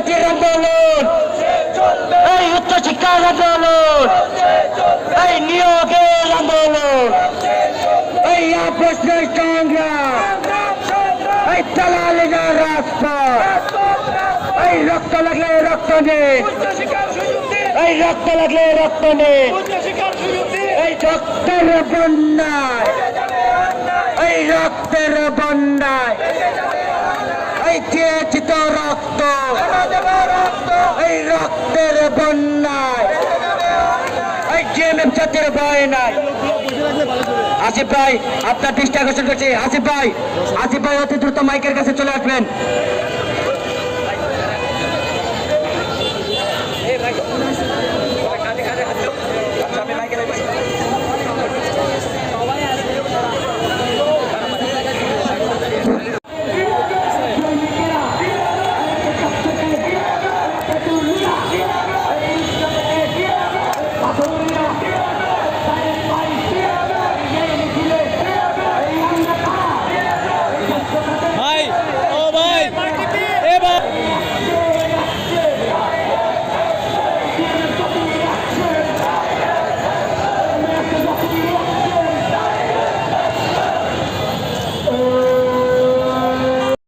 জাতির আন্দোলন। এই উচ্চশিক্ষার আন্দোলন। এই নিয়োগের আন্দোলন। এই প্রশ্নের সংগ্রাম। এই তালালিগার রাস্তা এই রক্ত লাগলে রক্ত নেই এই রক্ত লাগলে রক্ত নেই এই রক্তের বন্যায়। এই রক্তের বন্যায়। এই তো রক্ত। এই রক্তের বন্যায়। এই ভয় নাই। আসিফ ভাই, আপনার দৃষ্টি আকর্ষণ করছে। আসিফ ভাই আসিফ ভাই, অতি দ্রুত মাইকের কাছে চলে আসবেন।